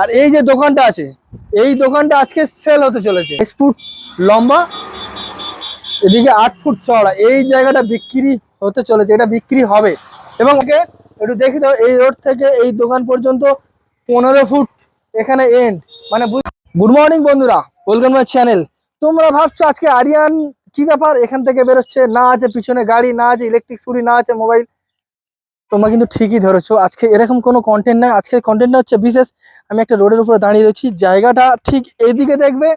আর এই যে দোকানটা আছে, এই দোকানটা আজকে সেল হতে চলেছে। বাইশ ফুট লম্বা, এদিকে আট ফুট চওড়া। এই জায়গাটা বিক্রি হতে চলেছে, এটা বিক্রি হবে। এবং ওকে একটু দেখি দাও, এই রোড থেকে এই দোকান পর্যন্ত পনেরো ফুট এখানে এন্ড মানে গুড মর্নিং বন্ধুরা ওয়েলকাম মাই চ্যানেল তোমরা ভাবছ আজকে আরিয়ান কি ব্যাপার? এখান থেকে বেরোচ্ছে, না আছে পিছনে গাড়ি, না আছে ইলেকট্রিক স্কুটি না আছে মোবাইল তোমরা কিন্তু ঠিকই ধরেছো। আজকে এরকম কোনো কন্টেন্ট নাই। আজকের কন্টেন্টটা হচ্ছে বিশেষ, আমি একটা রোডের উপরে দাঁড়িয়ে রয়েছি। জায়গাটা ঠিক এইদিকে দেখবে,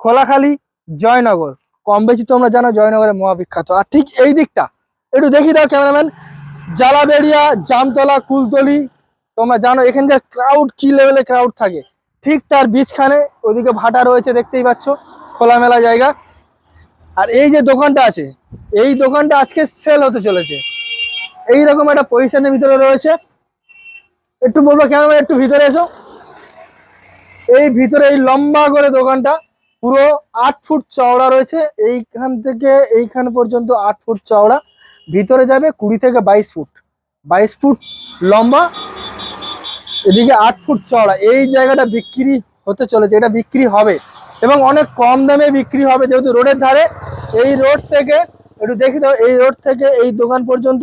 খোলাখালি জয়নগর। কম বেশি তোমরা জানো জয়নগরের মহাবিখ্যাত। আর ঠিক এই দিকটা, একটু দেখি দাও ক্যামেরাম্যান জালাবেড়িয়া, জামতলা, কুলতলি, তোমরা জানো এখানকার ক্রাউড কি লেভেলে ক্রাউড থাকে? ঠিক তার বীজখানে ওইদিকে ভাটা রয়েছে, দেখতেই পাচ্ছ, খোলামেলা জায়গা। আর এই যে দোকানটা আছে, এই দোকানটা আজকে সেল হতে চলেছে। এইরকম একটা পজিশনের ভিতরে রয়েছে। একটু বলব কেন একটু ভিতরে এসো। এই ভিতরে এই লম্বা করে দোকানটা, পুরো আট ফুট চওড়া রয়েছে। এইখান থেকে এইখান পর্যন্ত আট ফুট চওড়া। ভিতরে যাবে কুড়ি থেকে বাইশ ফুট। বাইশ ফুট লম্বা, এদিকে আট ফুট চওড়া। এই জায়গাটা বিক্রি হতে চলেছে, এটা বিক্রি হবে। এবং অনেক কম দামে বিক্রি হবে, যেহেতু রোডের ধারে। এই রোড থেকে, একটু দেখি দাও, এই রোড থেকে এই দোকান পর্যন্ত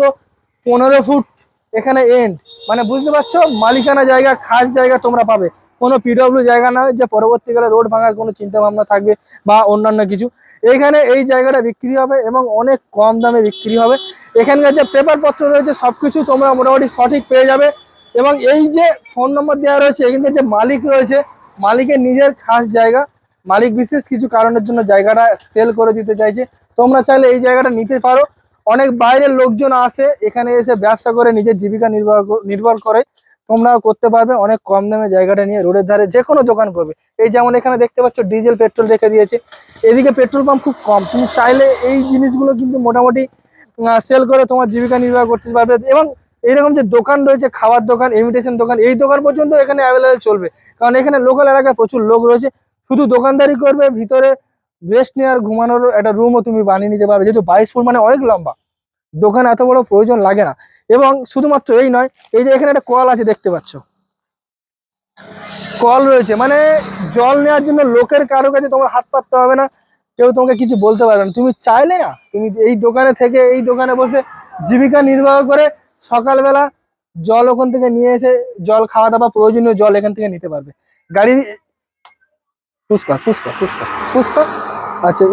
পনেরো ফুট এখানে এন্ড মানে বুঝতে পারছ? মালিকানা জায়গা, খাস জায়গা তোমরা পাবে। কোনো পিডব্লিউ জায়গা নয় যে পরবর্তীকালে রোড ভাঙার কোনো চিন্তা ভাবনা থাকবে বা অন্যান্য কিছু। এখানে এই জায়গাটা বিক্রি হবে এবং অনেক কম দামে বিক্রি হবে। এখানকার যে পেপার পত্র রয়েছে, সবকিছু তোমরা মোটামুটি সঠিক পেয়ে যাবে। এবং এই যে ফোন নম্বর দেওয়া রয়েছে, এখানকার যে মালিক রয়েছে, মালিকের নিজের খাস জায়গা। মালিক বিশেষ কিছু কারণের জন্য জায়গাটা সেল করে দিতে চাইছে। তোমরা চাইলে এই জায়গাটা নিতে পারো। অনেক বাইরের লোকজন আসে, এখানে এসে ব্যবসা করে নিজের জীবিকা নির্বাহ নির্ভর করে। তোমরাও করতে পারবে, অনেক কম দামে জায়গাটা নিয়ে রোডের ধারে যে কোনো দোকান করবে। এই যেমন এখানে দেখতে পাচ্ছ, ডিজেল, পেট্রোল রেখে দিয়েছে। এদিকে পেট্রোল পাম্প খুব কম, তুমি চাইলে এই জিনিসগুলো কিন্তু মোটামুটি সেল করে তোমার জীবিকা নির্বাহ করতে পারবে। এবং এইরকম যে দোকান রয়েছে, খাবার দোকান ইমিটেশন দোকান, এই দোকান পর্যন্ত এখানে অ্যাভেলেবেল চলবে। কারণ এখানে লোকাল এলাকায় প্রচুর লোক রয়েছে। শুধু দোকানদারি করবে, ভিতরে রেস্ট নেওয়ার, ঘুমানোর একটা রুমও তুমি বানিয়ে নিতে পারবে। যেহেতু বাইশ ফুট মানে অনেক লম্বা। দোকান এত বড় প্রয়োজন লাগে না। এবং শুধুমাত্র এই নয়, এই যে এখানে একটা কল আছে দেখতে পাচ্ছ। কল রয়েছে মানে জল নেওয়ার জন্য লোকের কারও কাছে তোমার হাত পাততে হবে না, কেউ তোমাকে কিছু বলতে পারবে না। তুমি চাইলে না, তুমি এই দোকানে থেকে এই দোকানে বসে জীবিকা নির্বাহ করে সকালবেলা জল ওখান থেকে নিয়ে এসে জল খাওয়া দাওয়া প্রয়োজনীয় জল এখান থেকে নিতে পারবে। গাড়ি পুষ্কর পুষ্কর পুষ্কর পুষ্কর। আচ্ছা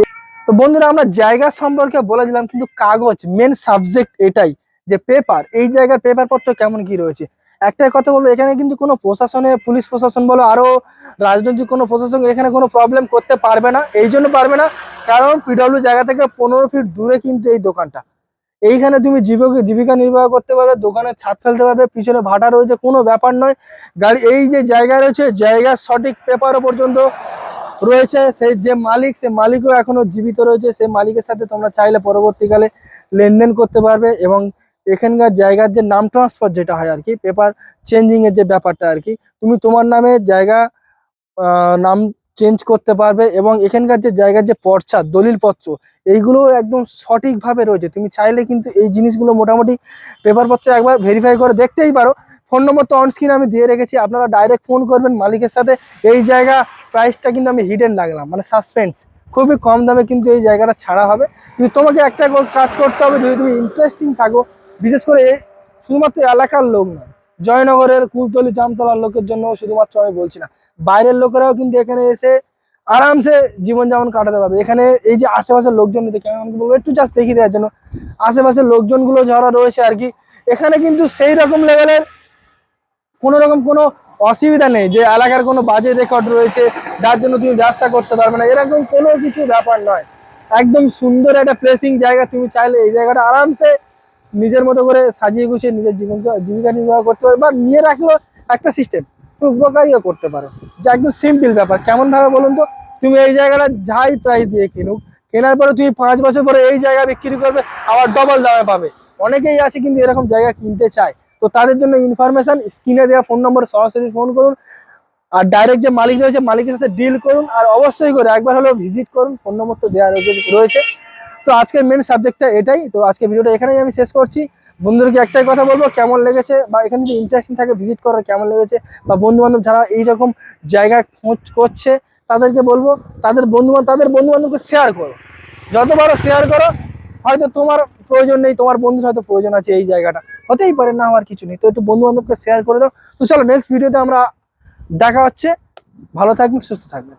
তো বন্ধুরা, আমরা জায়গা সম্পর্কে বলেছিলাম, কিন্তু কাগজ মেন সাবজেক্ট এটাই, যে পেপার এই জায়গার পেপার পত্র কেমন কি রয়েছে? একটাই কথা বলব, এখানে কিন্তু কোনো প্রশাসনে পুলিশ প্রশাসন বলো, আরও রাজনৈতিক কোনো প্রশাসন এখানে কোনো প্রবলেম করতে পারবে না, এই জন্য পারবে না, কারণ পিডব্লিউ জায়গা থেকে পনেরো ফিট দূরে কিন্তু এই দোকানটা। এইখানে তুমি জীবিকা জীবিকা নির্বাহ করতে পারবে দোকানে ছাদ ফেলতে পারবে, পিছনে ভাটা রয়েছে, কোনো ব্যাপার নয়। গাড়ি, এই যে জায়গা রয়েছে, জায়গার সঠিক পেপারও পর্যন্ত রয়েছে, সেই যে মালিক সে মালিকও এখনও জীবিত রয়েছে, সেই মালিকের সাথে তোমরা চাইলে পরবর্তীকালে লেনদেন করতে পারবে এবং এখানকার জায়গার যে নাম ট্রান্সফার যেটা হয় আর কি পেপার চেঞ্জিং এর যে ব্যাপারটা আর কি, তুমি তোমার নামে জায়গা নাম চেঞ্জ করতে পারবে এবং এখানকার যে জায়গার যে পর্চা, দলিলপত্র এইগুলো একদম সঠিকভাবে রয়েছে। তুমি চাইলে কিন্তু এই জিনিসগুলো মোটামুটি পেপারপত্র একবার ভেরিফাই করে দেখতেই পারো। ফোন নম্বর তো অন স্ক্রিন আমি দিয়ে রেখেছি, আপনারা ডাইরেক্ট ফোন করবেন মালিকের সাথে। এই জায়গা প্রাইসটা কিন্তু আমি হিডেন রাখলাম মানে সাসপেন্স খুবই কম দামে কিন্তু এই জায়গাটা ছাড়া হবে। কিন্তু তোমাকে একটা কাজ করতে হবে, যদি তুমি ইন্টারেস্টিং থাকো, বিশেষ করে শুধুমাত্র এলাকার লোক নয় জয়নগরের কুলতলি, জামতলার লোকের জন্য শুধুমাত্র আমি বলছি না, বাইরের লোকেরাও কিন্তু এখানে এসে আরামসে জীবনযাপন কাটাতে পারবে। এখানে এই যে আশেপাশের লোকজন বলব, একটু জাস্ট দেখিয়ে দেওয়ার জন্য, আশেপাশের লোকজনগুলো যারা রয়েছে আর কি, এখানে কিন্তু সেই রকম লেভেলের কোনো রকম কোনো অসুবিধা নেই যে এলাকার কোনো বাজে রেকর্ড রয়েছে, যার জন্য তুমি ব্যবসা করতে পারবে না, এরকম কোনো কিছু ব্যাপার নয়। একদম সুন্দর একটা প্লেসিং জায়গা, তুমি চাইলে এই জায়গাটা আরামসে নিজের মতো করে সাজিয়ে গুছিয়ে নিজের জীবনকে জীবিকা নির্বাহ করতে পারো বা নিয়ে রাখল একটা সিস্টেম তুমি উপকারীও করতে পারো। যে একদম সিম্পল ব্যাপার কেমন ভাবে বলুন তো? তুমি এই জায়গাটা যাই প্রাইস দিয়ে কিনুক, কেনার পরে তুমি পাঁচ বছর পরে এই জায়গা বিক্রি করবে, আবার ডবল দামে পাবে। অনেকেই আছে কিন্তু এরকম জায়গা কিনতে চায়। তো তাদের জন্য ইনফরমেশন স্ক্রিনে দেওয়া ফোন নম্বরে সরাসরি ফোন করুন। আর ডাইরেক্ট যে মালিক রয়েছে, মালিকের সাথে ডিল করুন। আর অবশ্যই করে একবার হলেও ভিজিট করুন ফোন নম্বর তো দেওয়া রয়েছে তো আজকের মেন সাবজেক্টটা এটাই। তো আজকে ভিডিওটা এখানেই আমি শেষ করছি। বন্ধুদেরকে একটাই কথা বলব, কেমন লেগেছে বা এখানে যদি ইন্টারেকশন থাকে ভিজিট করার কেমন লেগেছে, বা বন্ধু বান্ধব যারা এইরকম জায়গায় খোঁজ করছে, তাদেরকে বলব, তাদের বন্ধু তাদের বন্ধু বান্ধবকে শেয়ার করো। যত পারো শেয়ার করো। হয়তো তোমার প্রয়োজন নেই, তোমার বন্ধুর হয়তো প্রয়োজন আছে এই জায়গাটা। হতেই পারে না, আমার কিছু নেই। তো একটু বন্ধু বান্ধবকে শেয়ার করে দাও। তো চলো নেক্সট ভিডিওতে আমরা দেখা হচ্ছে। ভালো থাকবেন, সুস্থ থাকবেন।